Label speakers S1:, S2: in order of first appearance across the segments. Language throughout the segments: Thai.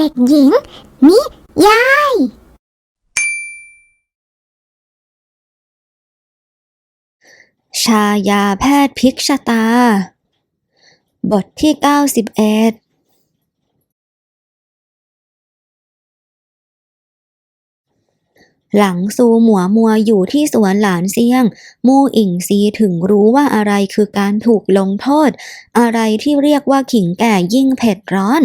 S1: เด็กหญิง นิยาย
S2: ชายาแพทย์พลิกชะตา บทที่ 91หลังซูหมัวมัวอยู่ที่สวนหลานเซียง มู่อิงซีถึงรู้ว่าอะไรคือการถูกลงโทษ อะไรที่เรียกว่าขิงแก่ยิ่งเผ็ดร้อน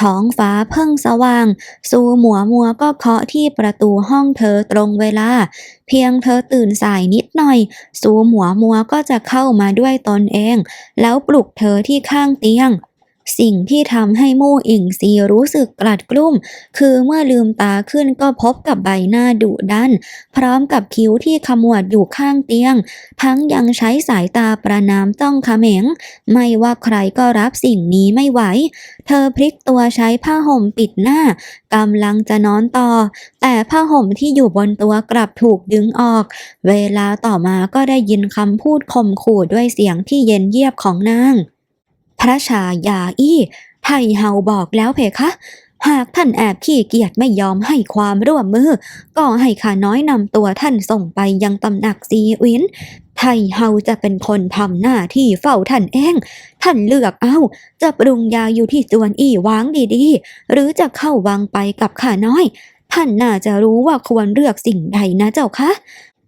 S2: ท้องฟ้าเพิ่งสว่าง ซูหมัวมัวก็เคาะที่ประตูห้องเธอตรงเวลา เพียงเธอตื่นสายนิดหน่อย ซูหมัวมัวก็จะเข้ามาด้วยตนเอง แล้วปลุกเธอที่ข้างเตียง สิ่งที่ทำให้มู่อิงซีรู้สึกกลัดกลุ้ม คือเมื่อลืมตาขึ้นก็พบกับใบหน้าดุดัน พร้อมกับคิ้วที่ขมวดอยู่ข้างเตียง ทั้งยังใช้สายตาประนามจ้องเขม็งไม่ว่าใครก็รับสิ่งนี้ไม่ไหว เธอพลิกตัวใช้ผ้าห่มปิดหน้ากำลังจะนอนต่อ แต่ผ้าห่มที่อยู่บนตัวกลับถูกดึงออก เวลาต่อมาก็ได้ยินคำพูดข่มขู่ด้วยเสียงที่เย็นเยียบของนาง พระชายาอี้ไทเฮาบอกแล้วเพคะ หากท่านแอบขี้เกียจไม่ยอมให้ความร่วมมือ ก็ให้ข้าน้อยนำตัวท่านส่งไปยังตำหนักซีวินไทเฮาจะเป็นคนทำหน้าที่เฝ้าท่านเอง ท่านเลือกเอาจะปรุงยาอยู่ที่จวนอี้วางดีๆ หรือจะเข้าวังไปกับข้าน้อย ท่านน่าจะรู้ว่าควรเลือกสิ่งใดนะเจ้าคะ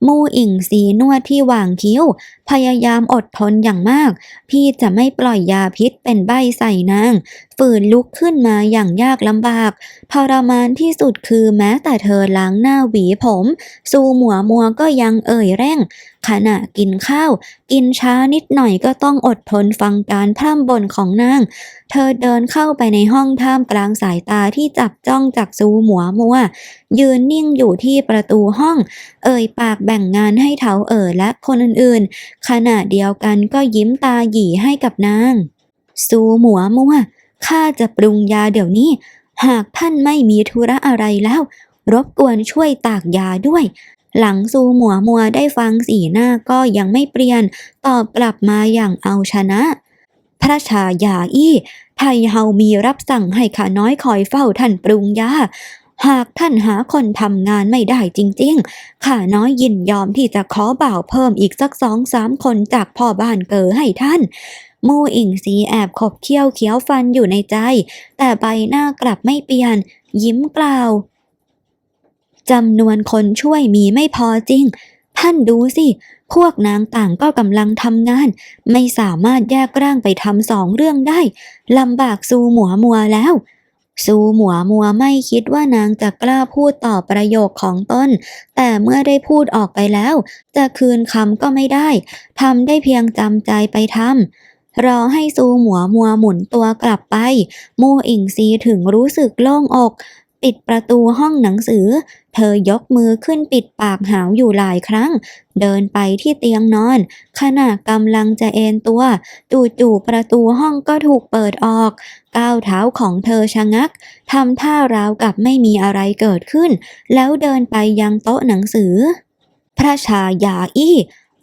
S2: มูอิงสีนวดที่วางคิ้ว พยายามอดทนอย่างมาก พี่จะไม่ปล่อยยาพิษเป็นใบใส่นาง ฝืนลุกขึ้นมาอย่างยากลำบากทรมานที่สุดคือแม้แต่เธอล้างหน้าหวีผมซูหมัวมัวก็ยังเอ่ยแร่ง ขณะกินข้าว กินช้านิดหน่อยก็ต้องอดทนฟังการพร่ำบ่นของนาง เธอเดินเข้าไปในห้องท่ามกลางสายตาที่จับจ้องจากซูหมัวมัว ยืนนิ่งอยู่ที่ประตูห้อง เอ่ยปากแบ่งงานให้เถาเอ๋อและคนอื่นๆขณะเดียวกันก็ยิ้มตาหยีให้กับนางซูหมัวมัวข้าจะปรุงยาเดี๋ยวนี้ หากท่านไม่มีธุระอะไรแล้ว รบกวนช่วยตากยาด้วย หลังซูหมัวมัวได้ฟังสีหน้าก็ยังไม่เปลี่ยน ตอบกลับมาอย่างเอาชนะ พระชายาอี้ไทเฮามีรับสั่งให้ข้าน้อยคอยเฝ้าท่านปรุงยา หากท่านหาคนทำงานไม่ได้จริงๆ ข้าน้อยยินยอมที่จะขอบ่าวเพิ่มอีกสักสองสามคนจากพ่อบ้านเก๋อให้ท่านมู่อิงซีแอบขบเคี้ยวเคี้ยวฟันอยู่ในใจ แต่ใบหน้ากลับไม่เปลี่ยน ยิ้มกล่าวจำนวนคนช่วยมีไม่พอจริง ท่านดูสิ พวกนางต่างก็กำลังทำงาน ไม่สามารถแยกร่างไปทำสองเรื่องได้ลำบากซูหมัวมัวแล้ว ซูหมัวมัวไม่คิดว่านางจะกล้าพูดต่อประโยคของตนแต่เมื่อได้พูดออกไปแล้ว จะคืนคำก็ไม่ได้ทำได้เพียงจำใจไปทำรอให้ซูหมัวมัวหมุนตัวกลับไป มู่อิงซีถึงรู้สึกโล่งอก ปิดประตูห้องหนังสือ เธอยกมือขึ้นปิดปากหาวอยู่หลายครั้ง เดินไปที่เตียงนอน ขณะกำลังจะเอนตัว จู่ๆประตูห้องก็ถูกเปิดออก ก้าวเท้าของเธอชะงักทำท่าราวกับไม่มีอะไรเกิดขึ้น แล้วเดินไปยังโต๊ะหนังสือ พระชายาอี้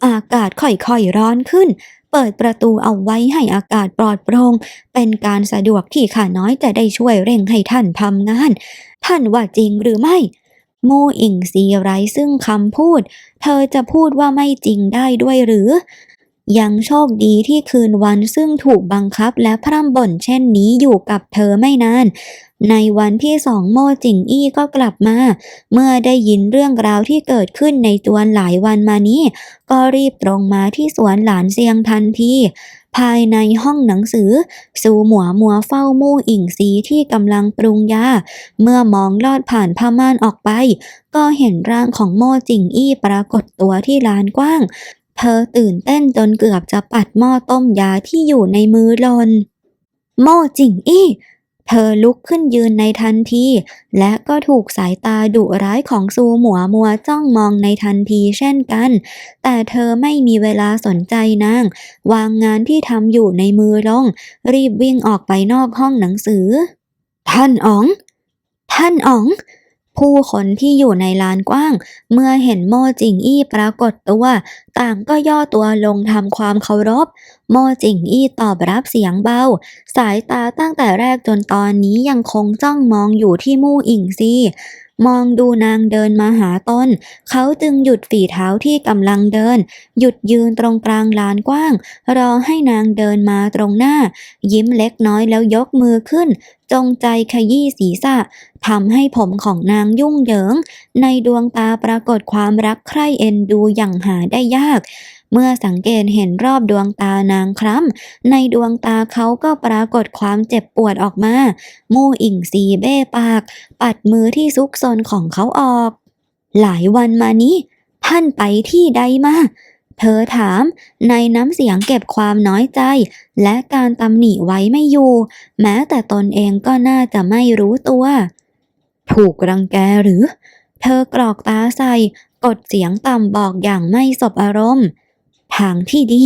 S2: อากาศค่อยๆร้อนขึ้น เปิดประตูเอาไว้ให้อากาศปลอดโปร่งเป็นการสะดวกที่ข้าน้อยจะได้ช่วยเร่งให้ท่านทำงาน ท่านว่าจริงหรือไม่มู่อิงซีไรซึ่งคำพูด เธอจะพูดว่าไม่จริงได้ด้วยหรือ ยังโชคดีที่คืนวันซึ่งถูกบังคับและพร่ำบ่นเช่นนี้อยู่กับเธอไม่นาน ในวันที่สองโมจิงอี้ก็กลับมา เมื่อได้ยินเรื่องราวที่เกิดขึ้นในจวนหลายวันมานี้ ก็รีบตรงมาที่สวนหลานเซียงทันทีภายในห้องหนังสือ ซูหมัวมัวเฝ้ามู่อิงซีที่กำลังปรุงยา เมื่อมองลอดผ่านผ้าม่านออกไป ก็เห็นร่างของโม่จิงอี้ปรากฏตัวที่ลานกว้าง เธอตื่นเต้นจนเกือบจะปัดหม้อต้มยาที่อยู่ในมือหลน โม่จิงอี้ เธอลุกขึ้นยืนในทันที และก็ถูกสายตาดุร้ายของซูหมัวมัวจ้องมองในทันทีเช่นกัน แต่เธอไม่มีเวลาสนใจนาง วางงานที่ทำอยู่ในมือลง รีบวิ่งออกไปนอกห้องหนังสือ ท่านอ๋อง ท่านอ๋อง ผู้คนที่อยู่ในลานกว้าง เมื่อเห็นโมจิงอี้ปรากฏตัว ต่างก็ย่อตัวลงทำความเคารพ โมจิงอี้ตอบรับเสียงเบา สายตาตั้งแต่แรกจนตอนนี้ยังคงจ้องมองอยู่ที่มู่อิงซี มองดูนางเดินมาหาตน เขาจึงหยุดฝีเท้าที่กำลังเดิน หยุดยืนตรงกลางลานกว้าง รอให้นางเดินมาตรงหน้า ยิ้มเล็กน้อยแล้วยกมือขึ้น จงใจขยี้ศีรษะทำให้ผมของนางยุ่งเหยิง ในดวงตาปรากฏความรักใคร่เอ็นดูอย่างหาได้ยาก เมื่อสังเกตเห็นรอบดวงตานางคล้ำในดวงตาเขาก็ปรากฏความเจ็บปวดออกมา มู่อิ่งซีเบ้ปาก ปัดมือที่ซุกซนของเขาออก หลายวันมานี้ ท่านไปที่ใดมาเธอถามในน้ำเสียงเก็บความน้อยใจ และการตำหนิไว้ไม่อยู่ แม้แต่ตนเองก็น่าจะไม่รู้ตัว ถูกรังแกหรือ เธอกรอกตาใส่ กดเสียงต่ำบอกอย่างไม่สบอารมณ์ ทางที่ดี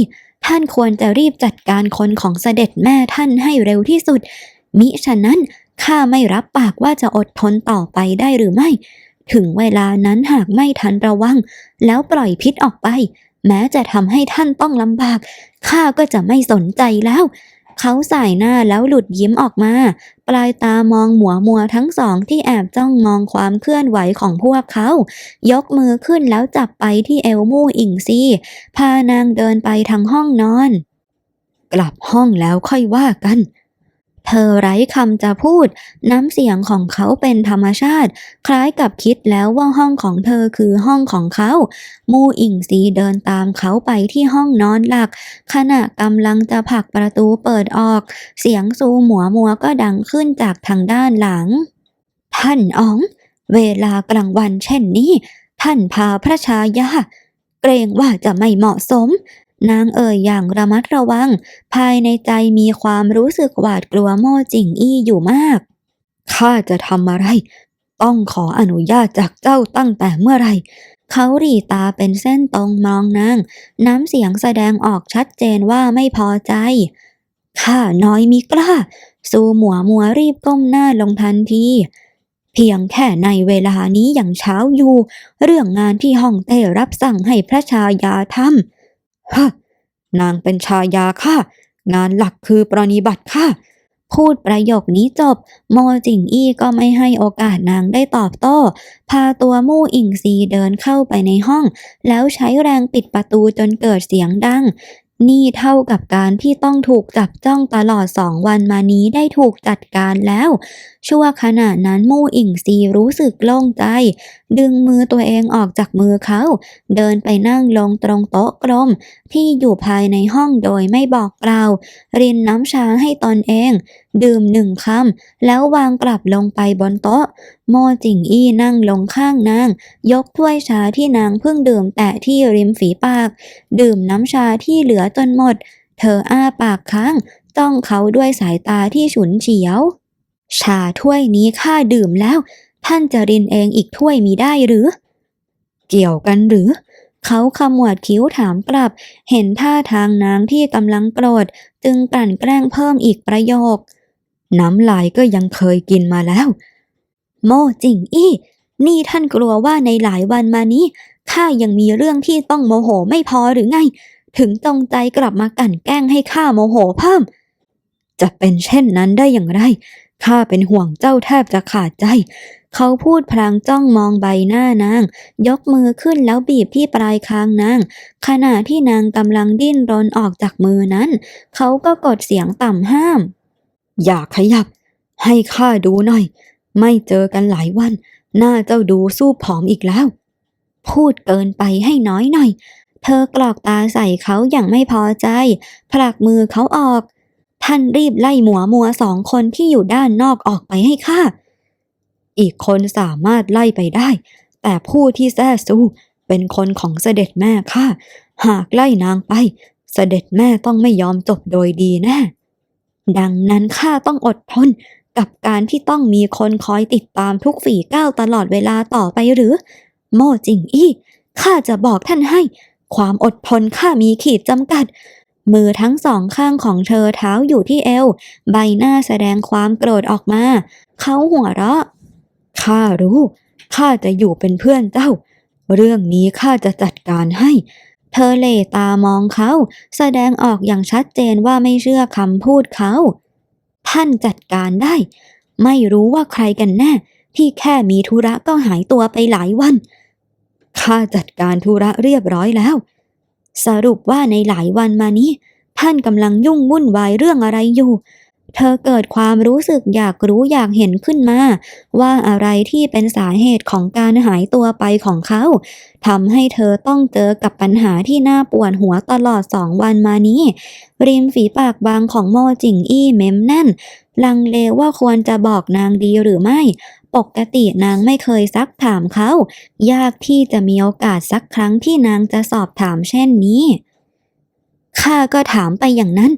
S2: ท่านควรจะรีบจัดการคนของเสด็จแม่ท่านให้เร็วที่สุด มิฉะนั้นข้าไม่รับปากว่าจะอดทนต่อไปได้หรือไม่ ถึงเวลานั้นหากไม่ทันระวัง แล้วปล่อยพิษออกไป แม้จะทำให้ท่านต้องลำบากข้าก็จะไม่สนใจแล้ว เขาสายหน้าแล้วหลุดยิ้มออกมา ปลายตามองหมัวมัวทั้งสองที่แอบจ้องมองความเคลื่อนไหวของพวกเขา ยกมือขึ้นแล้วจับไปที่เอวมู่อิงซีพานางเดินไปทางห้องนอน กลับห้องแล้วค่อยว่ากัน เธอไร้คำจะพูด น้ำเสียงของเขาเป็นธรรมชาติ คล้ายกับคิดแล้วว่าห้องของเธอคือห้องของเขา มูอิงซีเดินตามเขาไปที่ห้องนอนหลัก ขณะกำลังจะผลักประตูเปิดออก เสียงซูหมัวมัวก็ดังขึ้นจากทางด้านหลัง ท่านอ๋อง เวลากลางวันเช่นนี้ ท่านพาพระชายาเกรงว่าจะไม่เหมาะสม นางเอ่ยอย่างระมัดระวัง ภายในใจมีความรู้สึกหวาดกลัวโม่จิงอี้อยู่มากข้าจะทำอะไร ต้องขออนุญาตจากเจ้าตั้งแต่เมื่อไรเขาหรีตาเป็นเส้นตรงมองนาง น้ำเสียงแสดงออกชัดเจนว่าไม่พอใจข้าน้อยมีกล้าซูหมัวมัวรีบก้มหน้าลงทันทีเพียงแค่ในเวลานี้อย่างเช้าอยู่ เรื่องงานที่ห้องเต้รับสั่งให้พระชายาทำ ฮะนางเป็นชายาค่ะ งานหลักคือปรนิบัติค่ะ พูดประโยคนี้จบ โมจิงอี้ก็ไม่ให้โอกาสนางได้ตอบโต้ พาตัวมู่อิงซีเดินเข้าไปในห้อง แล้วใช้แรงปิดประตูจนเกิดเสียงดังนี่เท่ากับการที่ต้องถูกจับจ้องตลอดสองวันมานี้ได้ถูกจัดการแล้วชั่วขณะนั้นมู่อิงซีรู้สึกโล่งใจ ดึงมือตัวเองออกจากมือเขา เดินไปนั่งลงตรงโต๊ะกลม ที่อยู่ภายในห้องโดยไม่บอกกล่าว รินน้ำชาให้ตนเอง ดื่มหนึ่งคำแล้ววางกลับลงไปบนโต๊ะ โมจิงอี้นั่งลงข้างนาง ยกถ้วยชาที่นางเพิ่งดื่มแตะที่ริมฝีปาก ดื่มน้ำชาที่เหลือจนหมด เธออ้าปากค้างจ้องเขาด้วยสายตาที่ฉุนเฉียว ชาถ้วยนี้ข้าดื่มแล้ว ท่านจะรินเองอีกถ้วยมีได้หรือ เกี่ยวกันหรือ เขาขมวดคิ้วถามกลับ เห็นท่าทางนางที่กำลังโกรธ จึงกลั่นแกล้งเพิ่มอีกประโยค น้ำลายก็ยังเคยกินมาแล้ว โมจิงอี้ นี่ท่านกลัวว่าในหลายวันมานี้ข้ายังมีเรื่องที่ต้องโมโหไม่พอหรือไง ถึงจงใจกลับมากลั่นแกล้งให้ข้าโมโหเพิ่ม จะเป็นเช่นนั้นได้อย่างไร ข้าเป็นห่วงเจ้าแทบจะขาดใจ เขาพูดพลางจ้องมองใบหน้านาง ยกมือขึ้นแล้วบีบที่ปลายคางนาง ขณะที่นางกำลังดิ้นรนออกจากมือนั้น เขาก็กดเสียงต่ำห้าม อย่าขยับ ให้ข้าดูหน่อย ไม่เจอกันหลายวัน หน้าเจ้าดูสู้ผอมอีกแล้ว พูดเกินไปให้น้อยหน่อย เธอกรอกตาใส่เขาอย่างไม่พอใจ ผลักมือเขาออก ท่านรีบไล่หมัวมัวสองคนที่อยู่ด้านนอกออกไปให้ข้า อีกคนสามารถไล่ไปได้ แต่ผู้ที่แท้สู้เป็นคนของเสด็จแม่ข้า หากไล่นางไป เสด็จแม่ต้องไม่ยอมจบโดยดีแน่ ดังนั้นข้าต้องอดทนกับการที่ต้องมีคนคอยติดตามทุกฝีก้าวตลอดเวลาต่อไปหรือ โม่จิงอี้ข้าจะบอกท่านให้ ความอดทนข้ามีขีดจำกัด มือทั้งสองข้างของเธอเท้าอยู่ที่เอว ใบหน้าแสดงความโกรธออกมา เขาหัวเราะ ข้ารู้ ข้าจะอยู่เป็นเพื่อนเจ้า เรื่องนี้ข้าจะจัดการให้ เธอเหลตามองเขา แสดงออกอย่างชัดเจนว่าไม่เชื่อคำพูดเขา ท่านจัดการได้ ไม่รู้ว่าใครกันแน่ ที่แค่มีธุระก็หายตัวไปหลายวัน ข้าจัดการธุระเรียบร้อยแล้ว สรุปว่าในหลายวันมานี้ ท่านกำลังยุ่งวุ่นวายเรื่องอะไรอยู่ เธอเกิดความรู้สึกอยากรู้อยากเห็นขึ้นมา ว่าอะไรที่เป็นสาเหตุของการหายตัวไปของเขาทำให้เธอต้องเจอกับปัญหาที่น่าปวดหัวตลอดสองวันมานี้ ริมฝีปากบางของโมจิงอี้เม้มแน่น ลังเลว่าควรจะบอกนางดีหรือไม่ ปกตินางไม่เคยซักถามเขา ยากที่จะมีโอกาสสักครั้งที่นางจะสอบถามเช่นนี้ข้าก็ถามไปอย่างนั้น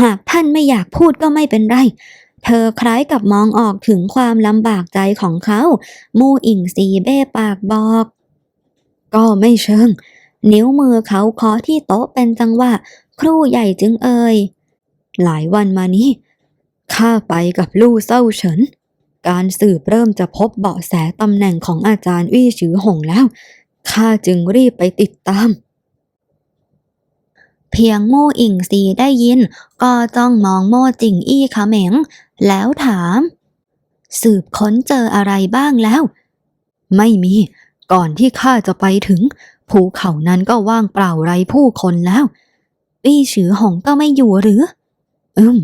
S2: หากท่านไม่อยากพูดก็ไม่เป็นไร เธอคล้ายกับมองออกถึงความลำบากใจของเขา มู่อิงสีเบ้ปากบอก ก็ไม่เชิง นิ้วมือเขาเคาะที่โต๊ะเป็นจังหวะ ครู่ใหญ่จึงเอ่ยหลายวันมานี้ข้าไปกับลู่เศร้าเฉิน การสืบเริ่มจะพบเบาะแสตำแหน่งของอาจารย์วี่ฉือหงแล้ว ข้าจึงรีบไปติดตาม เพียงโม่อิงซีได้ยิน ก็จ้องมองโม่จิงอี้เขม็งแล้วถาม สืบค้นเจออะไรบ้างแล้ว ไม่มี ก่อนที่ข้าจะไปถึง ภูเขานั้นก็ว่างเปล่าไร้ผู้คนแล้วปี้ฉือหงก็ไม่อยู่หรือ อืม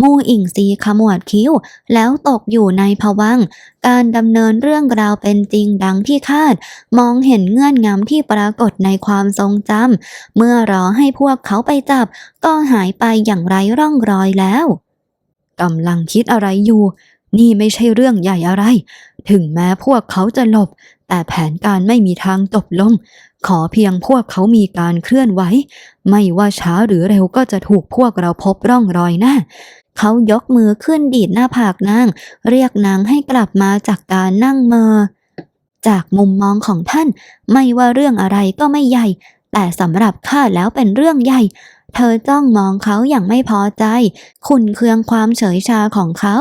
S2: มู่อิงซีขมวดคิ้ว แล้วตกอยู่ในภวัง การดำเนินเรื่องราวเป็นจริงดังที่คาด มองเห็นเงื่อนงำที่ปรากฏในความทรงจำเมื่อรอให้พวกเขาไปจับ ก็หายไปอย่างไร้ร่องรอยแล้วกำลังคิดอะไรอยู่ นี่ไม่ใช่เรื่องใหญ่อะไร ถึงแม้พวกเขาจะหลบ แต่แผนการไม่มีทางจบลง ขอเพียงพวกเขามีการเคลื่อนไหว ไม่ว่าช้าหรือเร็วก็จะถูกพวกเราพบร่องรอยแน่ เขายกมือขึ้นดีดหน้าผากนาง เรียกนางให้กลับมาจากการนั่งเมอ จากมุมมองของท่าน ไม่ว่าเรื่องอะไรก็ไม่ใหญ่ แต่สำหรับข้าแล้วเป็นเรื่องใหญ่ เธอจ้องมองเขาอย่างไม่พอใจขุนเคืองความเฉยชาของเขา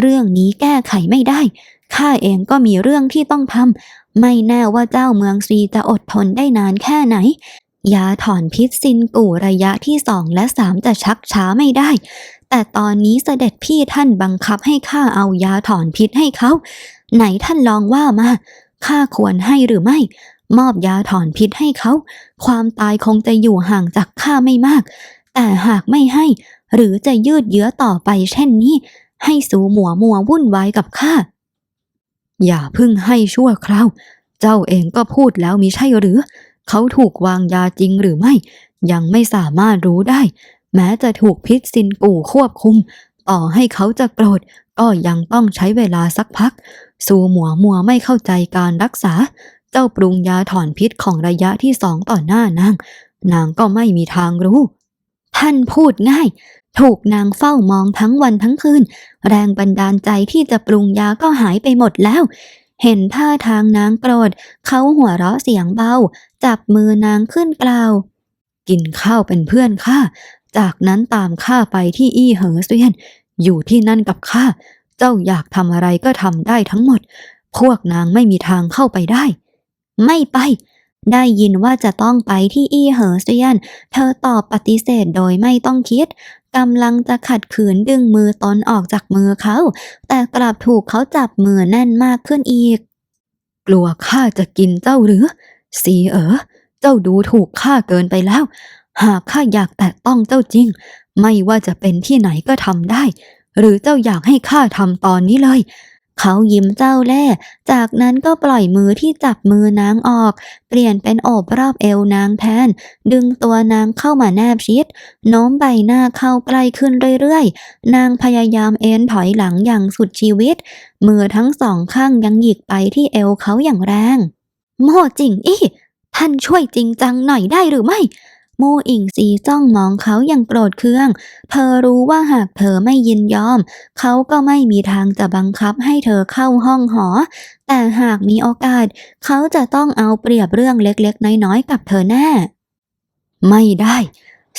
S2: เรื่องนี้แก้ไขไม่ได้ ข้าเองก็มีเรื่องที่ต้องทำ ไม่แน่ว่าเจ้าเมืองซีจะอดทนได้นานแค่ไหนยาถอนพิษซินกู่ระยะที่สองและสามจะชักช้าไม่ได้ แต่ตอนนี้เสด็จพี่ท่านบังคับให้ข้าเอายาถอนพิษให้เขา ไหนท่านลองว่ามาข้าควรให้หรือไม่ มอบยาถอนพิษให้เขา ความตายคงจะอยู่ห่างจากข้าไม่มาก แต่หากไม่ให้ หรือจะยืดเยื้อต่อไปเช่นนี้ ให้สูหมัวมัววุ่นวายกับข้า อย่าพึ่งให้ชั่วคราว เจ้าเองก็พูดแล้วมิใช่หรือ เขาถูกวางยาจริงหรือไม่ ยังไม่สามารถรู้ได้ แม้จะถูกพิษซินกู่ควบคุม ต่อให้เขาจะโกรธก็ยังต้องใช้เวลาสักพักสูหมัวมัวไม่เข้าใจการรักษา เจ้าปรุงยาถอนพิษของระยะที่สองต่อหน้านาง นางก็ไม่มีทางรู้ ท่านพูดง่าย ถูกนางเฝ้ามองทั้งวันทั้งคืน แรงบันดาลใจที่จะปรุงยาก็หายไปหมดแล้ว เห็นท่าทางนางโกรธ เขาหัวเราะเสียงเบา จับมือนางขึ้นกล่าว กินข้าวเป็นเพื่อนข้า จากนั้นตามข้าไปที่อี้เหอเซียน อยู่ที่นั่นกับข้า เจ้าอยากทำอะไรก็ทำได้ทั้งหมด พวกนางไม่มีทางเข้าไปได้ ไม่ไป ได้ยินว่าจะต้องไปที่อี้เหอเซียน เธอตอบปฏิเสธโดยไม่ต้องคิดกำลังจะขัดขืนดึงมือตนออกจากมือเขา แต่กลับถูกเขาจับมือแน่นมากขึ้นอีก กลัวข้าจะกินเจ้าหรือ สีเอ๋อเจ้าดูถูกข้าเกินไปแล้ว หากข้าอยากแตะต้องเจ้าจริง ไม่ว่าจะเป็นที่ไหนก็ทำได้ หรือเจ้าอยากให้ข้าทำตอนนี้เลย เขายิ้มเจ้าแล่ จากนั้นก็ปล่อยมือที่จับมือนางออก เปลี่ยนเป็นโอบรอบเอวนางแทน ดึงตัวนางเข้ามาแนบชิดโน้มใบหน้าเข้าใกล้ขึ้นเรื่อยๆ นางพยายามเอ็นถอยหลังอย่างสุดชีวิต มือทั้งสองข้างยังหยิกไปที่เอวเขาอย่างแรง โม่จริงอี้ท่านช่วยจริงจังหน่อยได้หรือไม่ มูอิงซีจ้องมองเขาอย่างโกรธเคือง เธอรู้ว่าหากเธอไม่ยินยอม เขาก็ไม่มีทางจะบังคับให้เธอเข้าห้องหอ แต่หากมีโอกาส เขาจะต้องเอาเปรียบเรื่องเล็กๆ น้อยๆ กับเธอแน่ ไม่ได้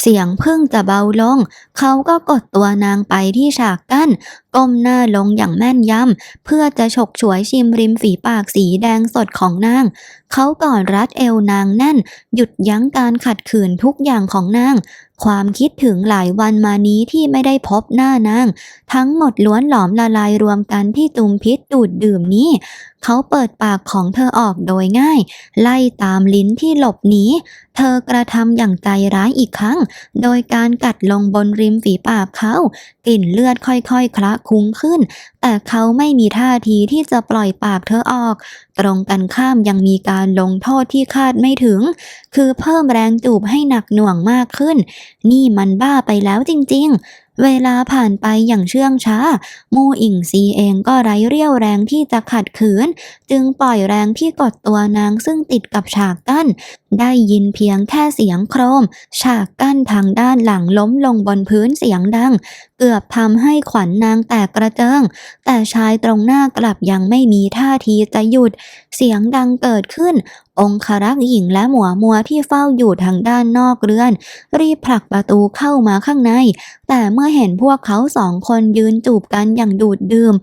S2: เสียงพิ่งจะเบาลง เขาก็กดตัวนางไปที่ฉากกั้น ก้มหน้าลงอย่างแม่นยำ เพื่อจะฉกฉวยชิมริมฝีปากสีแดงสดของนาง เขาก่อนรัดเอวนางแน่น หยุดยั้งการขัดขืนทุกอย่างของนาง ความคิดถึงหลายวันมานี้ที่ไม่ได้พบหน้านาง ทั้งหมดล้วนหลอมละลายรวมกันที่ตุมพิษดูดดื่มนี้ เขาเปิดปากของเธอออกโดยง่าย ไล่ตามลิ้นที่หลบหนี เธอกระทำอย่างใจร้ายอีกครั้ง โดยการกัดลงบนริมฝีปากเขา กลิ่นเลือดค่อยๆ คละคุ้งขึ้น แต่เขาไม่มีท่าทีที่จะปล่อยปากเธอออก ตรงกันข้ามยังมีการลงโทษที่คาดไม่ถึง คือเพิ่มแรงจูบให้หนักหน่วงมากขึ้น นี่มันบ้าไปแล้วจริงๆ เวลาผ่านไปอย่างเชื่องช้า มูอิงซีเองก็ไร้เรี่ยวแรงที่จะขัดขืน จึงปล่อยแรงที่กดตัวนางซึ่งติดกับฉากกั้น ได้ยินเพียงแค่เสียงโครม ฉากกั้นทางด้านหลังล้มลงบนพื้นเสียงดัง เกือบทำให้ขวัญนางแตกกระเจิง แต่ชายตรงหน้ากลับยังไม่มีท่าทีจะหยุด เสียงดังเกิดขึ้น องครักษ์หญิงและหมัวมัวที่เฝ้าอยู่ทางด้านนอกเรือน รีบผลักประตูเข้ามาข้างใน แต่เมื่อเห็นพวกเขาสองคนยืนจูบกันอย่างดูดดื่ม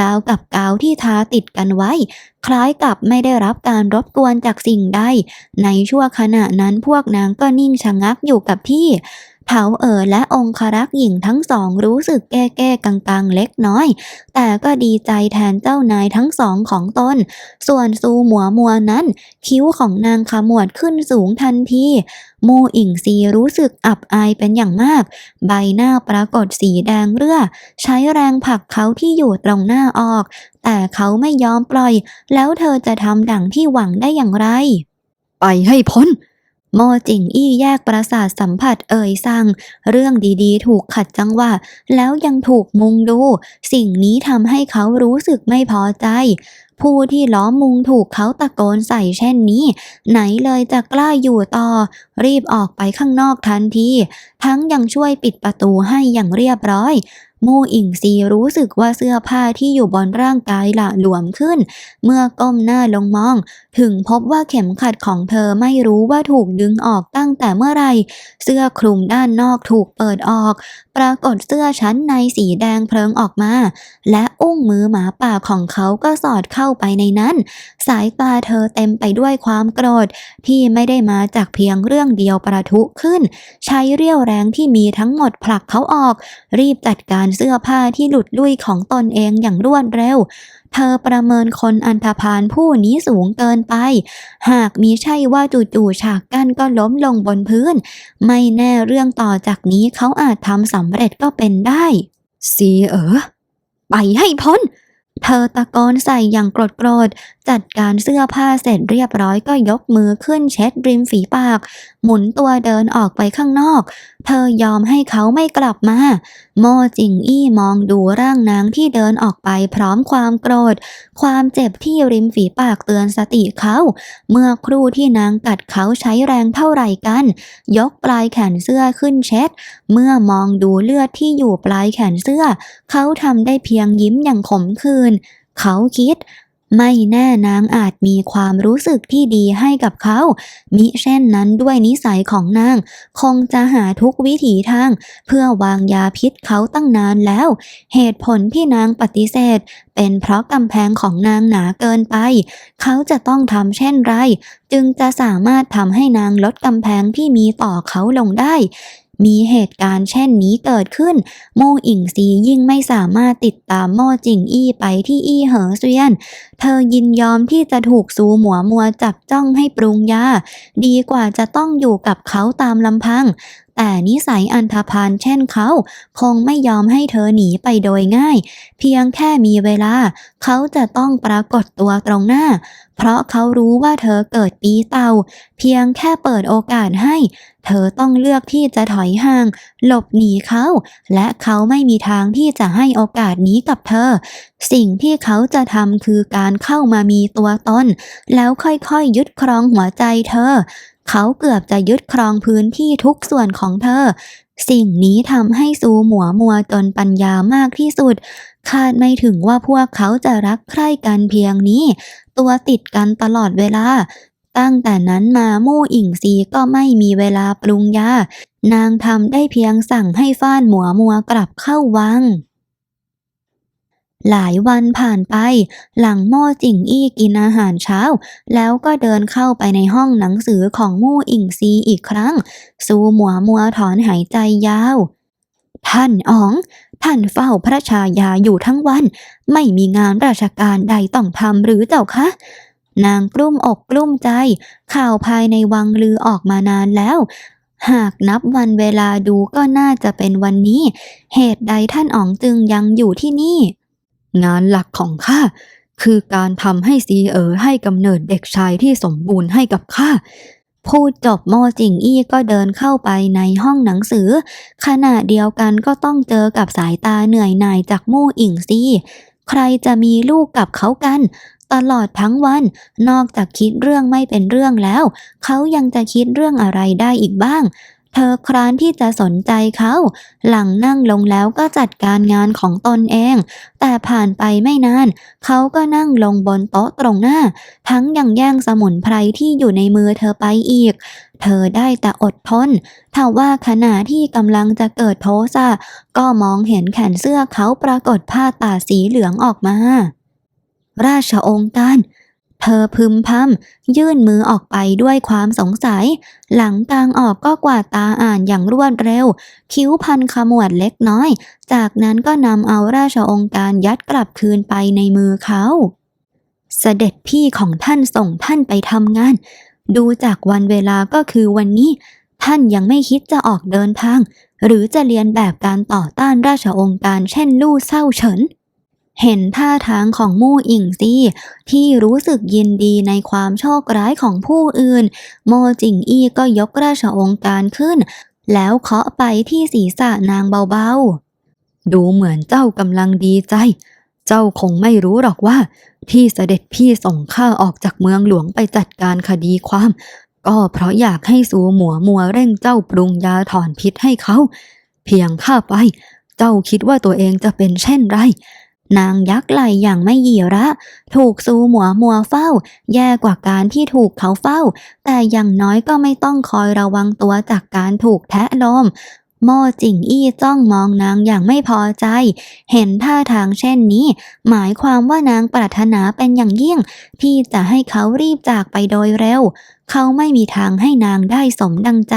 S2: ราวกับกาวที่ทาติดกันไว้คล้ายกับไม่ได้รับการรบกวนจากสิ่งใด ในชั่วขณะนั้นพวกนางก็นิ่งชะงักอยู่กับที่ เถาเอ๋อและองครักษ์หญิงทั้งสองรู้สึกแก้แก้กังกังๆเล็กน้อย แต่ก็ดีใจแทนเจ้านายทั้งสองของตน ส่วนซูหมัวมัวนั้น คิ้วของนางขมวดขึ้นสูงทันทีมูอิงซีรู้สึกอับอายเป็นอย่างมาก ใบหน้าปรากฏสีแดงเรื่อใช้แรงผลักเขาที่อยู่ตรงหน้าออก แต่เขาไม่ยอมปล่อย แล้วเธอจะทำดังที่หวังได้อย่างไร ไปให้พ้น โมจิงอี้แยกประสาทสัมผัสเอ่ยสั่ง เรื่องดีๆ ถูกขัดจังหวะ แล้วยังถูกมุงดู สิ่งนี้ทำให้เขารู้สึกไม่พอใจ ผู้ที่ล้อมมุงถูกเขาตะโกนใส่เช่นนี้ ไหนเลยจะกล้าอยู่ต่อ รีบออกไปข้างนอกทันที ทั้งยังช่วยปิดประตูให้อย่างเรียบร้อยมูอิงซีรู้สึกว่าเสื้อผ้าที่อยู่บนร่างกายหละหลวมขึ้น เมื่อก้มหน้าลงมอง ถึงพบว่าเข็มขัดของเธอไม่รู้ว่าถูกดึงออกตั้งแต่เมื่อไรเสื้อคลุมด้านนอกถูกเปิดออก ปรากฏเสื้อชั้นในสีแดงเพลิงออกมา และอุ้งมือหมาป่าของเขาก็สอดเข้าไปในนั้น สายตาเธอเต็มไปด้วยความโกรธ ที่ไม่ได้มาจากเพียงเรื่องเดียวประทุขึ้น ใช้เรี่ยวแรงที่มีทั้งหมดผลักเขาออก รีบจัดการเสื้อผ้าที่หลุดลุ่ยของตนเองอย่างรวดเร็วเธอประเมินคนอันธพาลผู้นี้สูงเกินไป หากมีใช่ว่าจู่ๆฉากกั้นก็ล้มลงบนพื้น ไม่แน่เรื่องต่อจากนี้เขาอาจทำสำเร็จก็เป็นได้สีเอ๋อไปให้พ้น เธอตะโกนใส่อย่างโกรธโกรธ จัดการเสื้อผ้าเสร็จเรียบร้อยก็ยกมือขึ้นเช็ดริมฝีปาก หมุนตัวเดินออกไปข้างนอก เธอยอมให้เขาไม่กลับมา โมจิงอี้มองดูร่างนางที่เดินออกไปพร้อมความโกรธ ความเจ็บที่ริมฝีปากเตือนสติเขา เมื่อครู่ที่นางกัดเขาใช้แรงเท่าไหร่กัน ยกปลายแขนเสื้อขึ้นเช็ด เมื่อมองดูเลือดที่อยู่ปลายแขนเสื้อ เขาทำได้เพียงยิ้มอย่างขมขื่นเขาคิด ไม่แน่นางอาจมีความรู้สึกที่ดีให้กับเขา มิเช่นนั้นด้วยนิสัยของนาง คงจะหาทุกวิถีทาง เพื่อวางยาพิษเขาตั้งนานแล้ว เหตุผลที่นางปฏิเสธ เป็นเพราะกำแพงของนางหนาเกินไป เขาจะต้องทำเช่นไร จึงจะสามารถทำให้นางลดกำแพงที่มีต่อเขาลงได้ มีเหตุการณ์เช่นนี้เกิดขึ้น โมอิงซียิ่งไม่สามารถติดตามโมจิงอี้ไปที่อี้เหอเซียน เธอยินยอมที่จะถูกซูหมัวมัวจับจ้องให้ปรุงยา ดีกว่าจะต้องอยู่กับเขาตามลำพัง แต่นิสัยอันธพาลเช่นเขา คงไม่ยอมให้เธอหนีไปโดยง่าย เพียงแค่มีเวลา เขาจะต้องปรากฏตัวตรงหน้า เพราะเขารู้ว่าเธอเกิดปีเต่า เพียงแค่เปิดโอกาสให้ เธอต้องเลือกที่จะถอยห่าง หลบหนีเขา และเขาไม่มีทางที่จะให้โอกาสนี้กับเธอ สิ่งที่เขาจะทำคือการเข้ามามีตัวตน แล้วค่อยๆยึดครองหัวใจเธอ เขาเกือบจะยึดครองพื้นที่ทุกส่วนของเธอ สิ่งนี้ทำให้ซูหมัวมัวจนปัญญามากที่สุด คาดไม่ถึงว่าพวกเขาจะรักใคร่กันเพียงนี้ ตัวติดกันตลอดเวลา ตั้งแต่นั้นมามู่อิงซีก็ไม่มีเวลาปรุงยา นางทำได้เพียงสั่งให้ฟ้านหมัวมัวกลับเข้าวัง หลายวันผ่านไป หลังโม่จิ่งอี้กินอาหารเช้า แล้วก็เดินเข้าไปในห้องหนังสือของมู่อิงซีอีกครั้ง ซูหมัวมัวถอนหายใจยาว ท่านอ๋อง ท่านเฝ้าพระชายาอยู่ทั้งวัน ไม่มีงานราชการใดต้องทำหรือเจ้าคะนางกลุ้มอกกลุ้มใจ ข่าวภายในวังลือออกมานานแล้ว หากนับวันเวลาดูก็น่าจะเป็นวันนี้ เหตุใดท่านอ๋องจึงยังอยู่ที่นี่ งานหลักของข้าคือการทำให้ซีเอ๋อให้กำเนิดเด็กชายที่สมบูรณ์ให้กับข้าพูดจบโมจิงอี้ก็เดินเข้าไปในห้องหนังสือ ขณะเดียวกันก็ต้องเจอกับสายตาเหนื่อยหน่ายจากมู่อิงซีใครจะมีลูกกับเขากัน ตลอดทั้งวัน นอกจากคิดเรื่องไม่เป็นเรื่องแล้ว เขายังจะคิดเรื่องอะไรได้อีกบ้าง ธอคร้านที่จะสนใจเขา หลังนั่งลงแล้วก็จัดการงานของตนเอง แต่ผ่านไปไม่นาน เขาก็นั่งลงบนโต๊ะตรงหน้า ทั้งยังแย่งสมุนไพรที่อยู่ในมือเธอไปอีก เธอได้แต่อดทนถ้าว่าขณะที่กำลังจะเกิดโทสะก็มองเห็นแขนเสื้อเขาปรากฏผ้าตาสีเหลืองออกมา ราชองค์การ เธอพึมพำยื่นมือออกไปด้วยความสงสัย หลังกลางออกก็กวาดตาอ่านอย่างรวดเร็ว คิ้วพันขมวดเล็กน้อย จากนั้นก็นำเอาราชองค์การยัดกลับคืนไปในมือเขา เสด็จพี่ของท่านส่งท่านไปทำงาน ดูจากวันเวลาก็คือวันนี้ ท่านยังไม่คิดจะออกเดินทาง หรือจะเรียนแบบการต่อต้านราชองค์การเช่นลู่เศร้าเฉิน เห็นท่าทางของมู่อิงซีที่รู้สึกยินดีในความโชคร้ายของผู้อื่น โมจิงอี้ก็ยกราชองค์การขึ้น แล้วเคาะไปที่ศีรษะนางเบาๆ ดูเหมือนเจ้ากำลังดีใจ เจ้าคงไม่รู้หรอกว่า ที่เสด็จพี่ส่งข้าออกจากเมืองหลวงไปจัดการคดีความ ก็เพราะอยากให้สูหมัวมัวเร่งเจ้าปรุงยาถอนพิษให้เขา เพียงข้าไป เจ้าคิดว่าตัวเองจะเป็นเช่นไร นางยักไหลอย่างไม่หยีระ ถูกซูหมัวมัวเฝ้า แย่กว่าการที่ถูกเขาเฝ้า แต่อย่างน้อยก็ไม่ต้องคอยระวังตัวจากการถูกแทะลมโม่จิงอี้จ้องมองนางอย่างไม่พอใจ เห็นท่าทางเช่นนี้ หมายความว่านางปรารถนาเป็นอย่างยิ่ง ที่จะให้เขารีบจากไปโดยเร็ว เขาไม่มีทางให้นางได้สมดังใจ